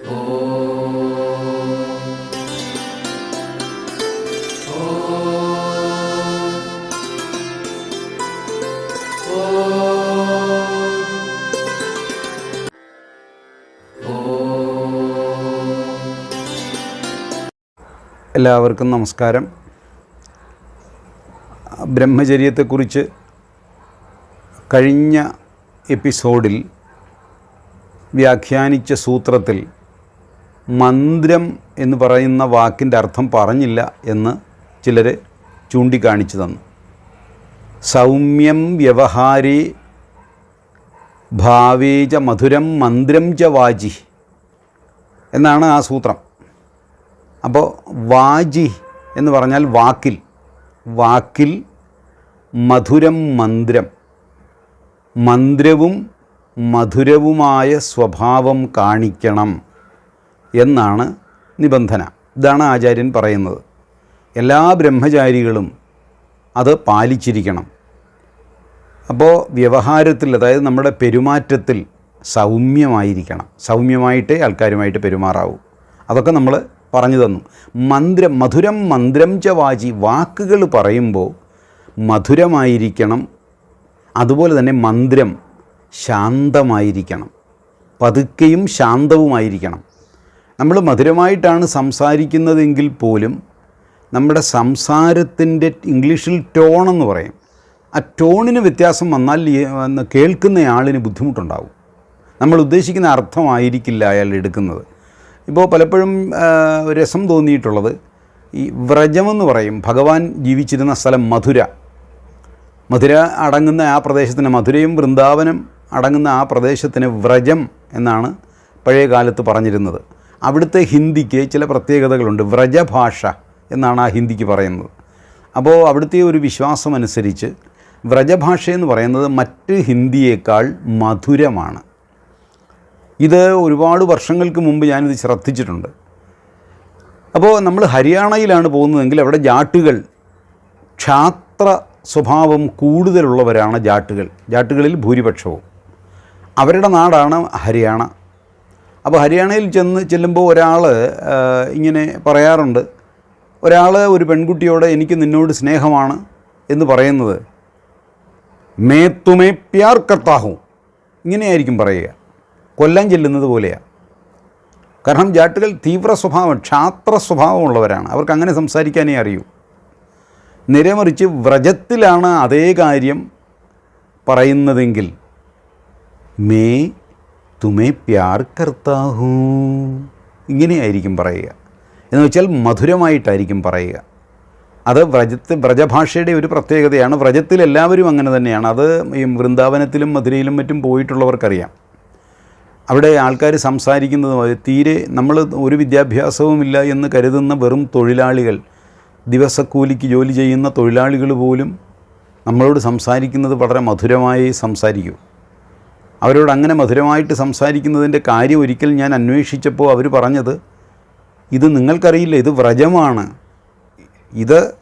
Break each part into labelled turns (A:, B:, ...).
A: എല്ലാവർക്കും നമസ്കാരം. ബ്രഹ്മചര്യത്തെക്കുറിച്ച് കഴിഞ്ഞ എപ്പിസോഡിൽ വ്യാഖ്യാനിച്ച സൂത്രത്തിൽ മന്ത്രം എന്ന് പറയുന്ന വാക്കിന്റെ അർത്ഥം പറഞ്ഞില്ല എന്ന് ചിലർ ചൂണ്ടിക്കാണിച്ചു തന്നു. സൗമ്യം വ്യവഹാരേ ഭാവേജ മധുരം മന്ത്രം ച വാജി എന്നാണ് ആ സൂത്രം. അപ്പോൾ വാജി എന്ന് പറഞ്ഞാൽ വാക്കിൽ. വാക്കിൽ മധുരം മന്ത്രം. മന്ത്രവും മധുരവുമായ സ്വഭാവം കാണിക്കണം. എന്നാണ് നിബന്ധന. ഇതാണ് ആചാര്യൻ പറയുന്നത്. എല്ലാ ബ്രഹ്മചാരികളും അത് പാലിച്ചിരിക്കണം. അപ്പോൾ വ്യവഹാരത്തിൽ അതായത് നമ്മുടെ പെരുമാറ്റത്തിൽ സൗമ്യമായിരിക്കണം. സൗമ്യമായിട്ടേ ആൾക്കാരുമായിട്ട് പെരുമാറാവൂ. അതൊക്കെ നമ്മൾ പറഞ്ഞു തന്നു. മന്ത്രം മധുരം മന്ത്രം ച വാചി വാക്കുകൾ പറയുമ്പോൾ മധുരമായിരിക്കണം. അതുപോലെ തന്നെ മന്ത്രം ശാന്തമായിരിക്കണം. പതുക്കെയും ശാന്തവുമായിരിക്കണം. നമ്മൾ മധുരമായിട്ടാണ് സംസാരിക്കുന്നതെങ്കിൽ പോലും നമ്മുടെ സംസാരത്തിന്റെ ഇംഗ്ലീഷിൽ ടോൺ എന്ന് പറയും. ആ ടോണിന് വ്യത്യാസം വന്നാൽ കേൾക്കുന്ന ആളിന് ബുദ്ധിമുട്ടുണ്ടാകും നമ്മൾ ഉദ്ദേശിക്കുന്ന അർത്ഥമായിരിക്കില്ല അയാൾ എടുക്കുന്നത്. ഇപ്പോൾ പലപ്പോഴും രസം തോന്നിയിട്ടുള്ളത് ഈ വ്രജമെന്ന് പറയും. ഭഗവാൻ ജീവിച്ചിരുന്ന സ്ഥലം മധുര. മധുര അടങ്ങുന്ന ആ പ്രദേശത്തിന് മധുരയും വൃന്ദാവനം അടങ്ങുന്ന ആ പ്രദേശത്തിന് വ്രജം എന്നാണ് പഴയ കാലത്ത് പറഞ്ഞിരുന്നത്. അവിടുത്തെ ഹിന്ദിക്ക് ചില പ്രത്യേകതകളുണ്ട്. വ്രജഭാഷ എന്നാണ് ആ ഹിന്ദിക്ക് പറയുന്നത്. അപ്പോൾ അവിടുത്തെ ഒരു വിശ്വാസം അനുസരിച്ച് വ്രജഭാഷ എന്ന് പറയുന്നത് മറ്റ് ഹിന്ദിയേക്കാൾ മധുരമാണ്. ഇത് ഒരുപാട് വർഷങ്ങൾക്ക് മുമ്പ് ഞാനിത് ശ്രദ്ധിച്ചിട്ടുണ്ട്. അപ്പോൾ നമ്മൾ ഹരിയാണയിലാണ് പോകുന്നതെങ്കിൽ അവിടെ ജാട്ടുകൾ ക്ഷാത്ര സ്വഭാവം കൂടുതലുള്ളവരാണ് ജാട്ടുകൾ. ജാട്ടുകളിൽ ഭൂരിപക്ഷവും. അവരുടെ നാടാണ് ഹരിയാന അപ്പോൾ ഹരിയാനയിൽ ചെന്ന് ചെല്ലുമ്പോൾ ഒരാൾ ഇങ്ങനെ പറയാറുണ്ട് ഒരാൾ ഒരു പെൺകുട്ടിയോട് എനിക്ക് നിന്നോട് സ്നേഹമാണ് എന്ന് പറയുന്നത്. മേ തുമേ പ്യാർ കർത്താഹു. ഇങ്ങനെയായിരിക്കും പറയുക. കൊല്ലം ചെല്ലുന്നത് പോലെയാണ് കാരണം ജാട്ടുകൾ തീവ്ര സ്വഭാവം ക്ഷാത്ര സ്വഭാവമുള്ളവരാണ്. അവർക്ക് അങ്ങനെ സംസാരിക്കാനേ അറിയൂ. നിരമറിച്ച് വ്രജത്തിലാണ് അതേ കാര്യം പറയുന്നതെങ്കിൽ മേ തുമേ പ്യാർ കർത്താഹൂ. ഇങ്ങനെയായിരിക്കും പറയുക. എന്ന് വെച്ചാൽ മധുരമായിട്ടായിരിക്കും പറയുക. അത് വ്രജത്ത് വ്രജഭാഷയുടെ ഒരു പ്രത്യേകതയാണ്. വ്രജത്തിൽ എല്ലാവരും അങ്ങനെ തന്നെയാണ്. അത് ഈ വൃന്ദാവനത്തിലും മധുരയിലും മറ്റും പോയിട്ടുള്ളവർക്കറിയാം. അവിടെ ആൾക്കാർ സംസാരിക്കുന്നത് തീരെ നമ്മൾ ഒരു വിദ്യാഭ്യാസവുമില്ല എന്ന് കരുതുന്ന വെറും തൊഴിലാളികൾ ദിവസക്കൂലിക്ക് ജോലി ചെയ്യുന്ന തൊഴിലാളികൾ പോലും നമ്മളോട് സംസാരിക്കുന്നത് വളരെ മധുരമായി സംസാരിക്കൂ. അവരോട് അങ്ങനെ മധുരമായിട്ട് സംസാരിക്കുന്നതിന്റെ കാര്യം ഒരിക്കൽ ഞാൻ അന്വേഷിച്ചപ്പോൾ അവർ പറഞ്ഞത് ഇത് നിങ്ങൾക്കറിയില്ല ഇത് വ്രജമാണ്. ഇത്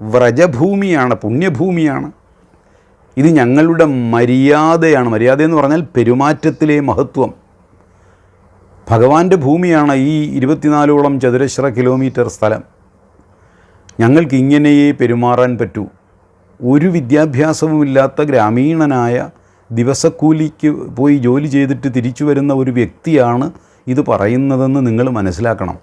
A: വ്രജഭൂമിയാണ് പുണ്യഭൂമിയാണ്. ഇത് ഞങ്ങളുടെ മര്യാദയാണ്. മര്യാദ എന്ന് പറഞ്ഞാൽ പെരുമാറ്റത്തിലെ മഹത്വം. ഭഗവാന്റെ ഭൂമിയാണ് ഈ ഇരുപത്തിനാലോളം ചതുരശ്ര കിലോമീറ്റർ സ്ഥലം. ഞങ്ങൾക്ക് ഇങ്ങനെയേ പെരുമാറാൻ പറ്റൂ. ഒരു വിദ്യാഭ്യാസവുമില്ലാത്ത ഗ്രാമീണനായ ദിവസക്കൂലിക്ക് പോയി ജോലി ചെയ്തിട്ട് തിരിച്ചു വരുന്ന ഒരു വ്യക്തിയാണ് ഇത് പറയുന്നതെന്ന് നിങ്ങൾ മനസ്സിലാക്കണം.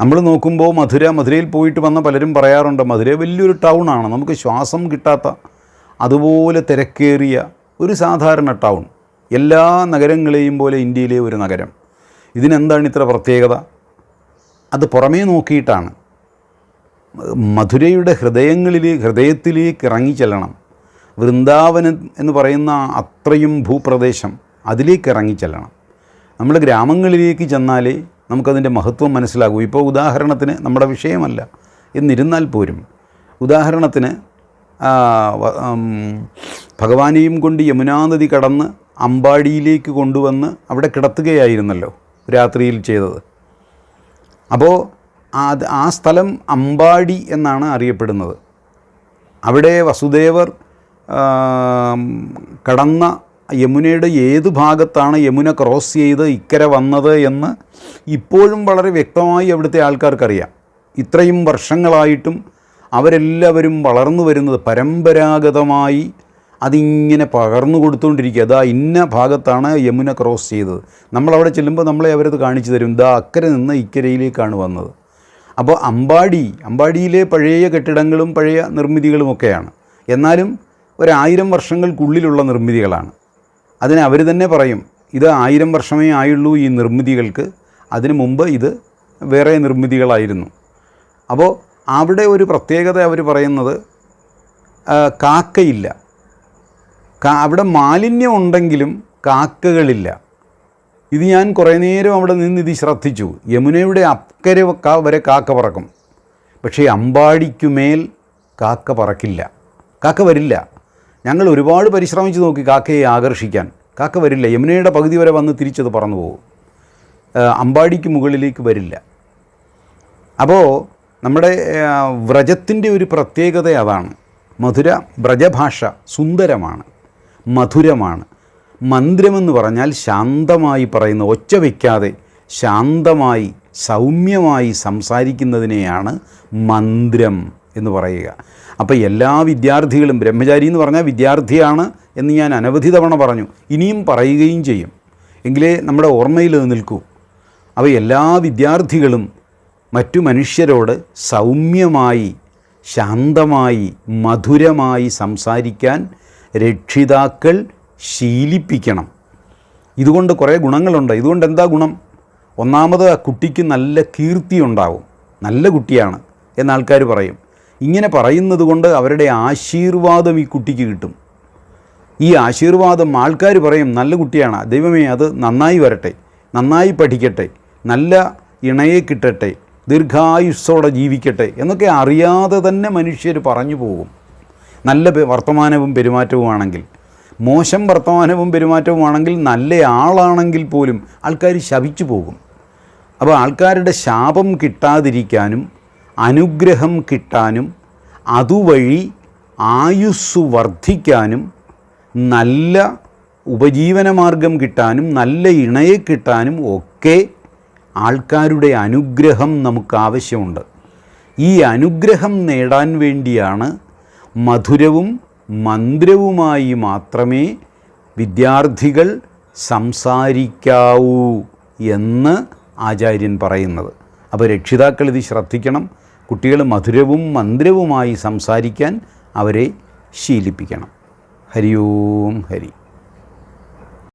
A: നമ്മൾ നോക്കുമ്പോൾ മധുര മധുരയിൽ പോയിട്ട് വന്ന പലരും പറയാറുണ്ട് മധുര വലിയൊരു ടൗൺ ആണ് നമുക്ക് ശ്വാസം കിട്ടാത്ത അതുപോലെ തിരക്കേറിയ ഒരു സാധാരണ ടൗൺ എല്ലാ നഗരങ്ങളെയും പോലെ ഇന്ത്യയിലെ ഒരു നഗരം. ഇതിനെന്താണ് ഇത്ര പ്രത്യേകത? അത് പുറമേ നോക്കിയിട്ടാണ്. മധുരയുടെ ഹൃദയങ്ങളിൽ ഹൃദയത്തിലേക്ക് ഇറങ്ങിച്ചെല്ലണം. വൃന്ദാവനം എന്ന് പറയുന്ന അത്രയും ഭൂപ്രദേശം അതിലേക്ക് ഇറങ്ങിച്ചെല്ലണം നമ്മൾ ഗ്രാമങ്ങളിലേക്ക് ചെന്നാലേ നമുക്കതിന്റെ മഹത്വം മനസ്സിലാകൂ. ഇപ്പോൾ ഉദാഹരണത്തിന് നമ്മുടെ വിഷയമല്ല. എന്നിരുന്നാൽ പോരും. ഉദാഹരണത്തിന് ഭഗവാനെയും കൊണ്ട് യമുനാ നദി കടന്ന് അമ്പാടിയിലേക്ക് കൊണ്ടുവന്ന് അവിടെ കിടത്തുകയായിരുന്നല്ലോ രാത്രിയിൽ ചെയ്തത്. അപ്പോൾ അത് ആ സ്ഥലം അമ്പാടി എന്നാണ് അറിയപ്പെടുന്നത്. അവിടെ വസുദേവർ കടന്ന യമുനയുടെ ഏത് ഭാഗത്താണ് യമുന ക്രോസ് ചെയ്ത് ഇക്കരെ വന്നത് എന്ന് ഇപ്പോഴും വളരെ വ്യക്തമായി അവിടുത്തെ ആൾക്കാർക്കറിയാം. ഇത്രയും വർഷങ്ങളായിട്ടും അവരെല്ലാവരും വളർന്നു വരുന്നത് പരമ്പരാഗതമായി അതിങ്ങനെ പകർന്നു കൊടുത്തുകൊണ്ടിരിക്കുക. അതാ ഇന്ന ഭാഗത്താണ് യമുന ക്രോസ് ചെയ്തത്. നമ്മളവിടെ ചെല്ലുമ്പോൾ നമ്മളെ അവരത് കാണിച്ചു തരും. ഇതാ അക്കരെ നിന്ന് ഇക്കരയിലേക്കാണ് വന്നത്. അപ്പോൾ അമ്പാടി അമ്പാടിയിലെ പഴയ കെട്ടിടങ്ങളും പഴയ നിർമ്മിതികളുമൊക്കെയാണ് എന്നാലും ഒരായിരം വർഷങ്ങൾക്കുള്ളിലുള്ള നിർമ്മിതികളാണ്. അതിന് അവർ തന്നെ പറയും ഇത് ആയിരം വർഷമേ ആയുള്ളൂ ഈ നിർമ്മിതികൾക്ക്. അതിനു മുമ്പ് ഇത് വേറെ നിർമ്മിതികളായിരുന്നു. അപ്പോൾ അവിടെ ഒരു പ്രത്യേകത അവർ പറയുന്നത് കാക്കയില്ല. അവിടെ മാലിന്യം ഉണ്ടെങ്കിലും കാക്കകളില്ല. ഇത് ഞാൻ കുറേ നേരം അവിടെ നിന്ന് ഇത് ശ്രദ്ധിച്ചു. യമുനയുടെ അക്കരെ വരെ കാക്ക പറക്കും. പക്ഷേ അമ്പാടിക്കുമേൽ കാക്ക പറക്കില്ല. കാക്ക വരില്ല. ഞങ്ങൾ ഒരുപാട് പരിശ്രമിച്ച് നോക്കി കാക്കയെ ആകർഷിക്കാൻ. കാക്ക വരില്ല. യമുനയുടെ പകുതി വരെ വന്ന് തിരിച്ചത് പറന്നു പോകും. അമ്പാടിക്ക് മുകളിലേക്ക് വരില്ല. അപ്പോൾ നമ്മുടെ വ്രജത്തിന്റെ ഒരു പ്രത്യേകത അതാണ്. മധുര വ്രജഭാഷ സുന്ദരമാണ് മധുരമാണ്. മന്ത്രമെന്ന് പറഞ്ഞാൽ ശാന്തമായി പറയുന്ന ഒച്ച വയ്ക്കാതെ ശാന്തമായി സൗമ്യമായി സംസാരിക്കുന്നതിനെയാണ് മന്ത്രം എന്ന് പറയുക. അപ്പോൾ എല്ലാ വിദ്യാർത്ഥികളും ബ്രഹ്മചാരി എന്ന് പറഞ്ഞാൽ വിദ്യാർത്ഥിയാണ് എന്ന് ഞാൻ അനവധി തവണ പറഞ്ഞു. ഇനിയും പറയുകയും ചെയ്യും. എങ്കിലേ നമ്മുടെ ഓർമ്മയിൽ നിൽക്കൂ. അപ്പോൾ എല്ലാ വിദ്യാർത്ഥികളും മറ്റു മനുഷ്യരോട് സൗമ്യമായി ശാന്തമായി മധുരമായി സംസാരിക്കാൻ രക്ഷിതാക്കൾ ശീലിപ്പിക്കണം. ഇതുകൊണ്ട് കുറേ ഗുണങ്ങളുണ്ട്. ഇതുകൊണ്ട് എന്താ ഗുണം? ഒന്നാമത് ആ കുട്ടിക്ക് നല്ല കീർത്തി ഉണ്ടാവും നല്ല കുട്ടിയാണ് എന്നാൾക്കാർ പറയും. ഇങ്ങനെ പറയുന്നത് കൊണ്ട് അവരുടെ ആശീർവാദം ഈ കുട്ടിക്ക് കിട്ടും. ഈ ആശീർവാദം ആൾക്കാർ പറയും നല്ല കുട്ടിയാണ്. ദൈവമേ അത് നന്നായി വരട്ടെ. നന്നായി പഠിക്കട്ടെ. നല്ല ഇണയെ കിട്ടട്ടെ. ദീർഘായുസ്സോടെ ജീവിക്കട്ടെ. എന്നൊക്കെ അറിയാതെ തന്നെ മനുഷ്യർ പറഞ്ഞു പോകും. നല്ല വർത്തമാനവും പെരുമാറ്റവുമാണെങ്കിൽ. മോശം വർത്തമാനവും പെരുമാറ്റവുമാണെങ്കിൽ നല്ല ആളാണെങ്കിൽ പോലും ആൾക്കാർ ശപിച്ചു പോകും. അപ്പോൾ ആൾക്കാരുടെ ശാപം കിട്ടാതിരിക്കാനും അനുഗ്രഹം കിട്ടാനും അതുവഴി ആയുസ് വർദ്ധിക്കാനും നല്ല ഉപജീവനമാർഗം കിട്ടാനും നല്ല ഇണയെ കിട്ടാനും ഒക്കെ ആൾക്കാരുടെ അനുഗ്രഹം നമുക്ക് ആവശ്യമുണ്ട്. ഈ അനുഗ്രഹം നേടാൻ വേണ്ടിയാണ് മധുരവും മന്ത്രവുമായി മാത്രമേ വിദ്യാർത്ഥികൾ സംസാരിക്കാവൂ എന്ന് ആചാര്യൻ പറയുന്നത്. അപ്പോൾ രക്ഷിതാക്കൾ ഇത് ശ്രദ്ധിക്കണം. കുട്ടികൾ മധുരവും മന്ദിരവുമായി സംസാരിക്കാൻ അവരെ ശീലിപ്പിക്കണം. ഹരി ഓം ഹരി.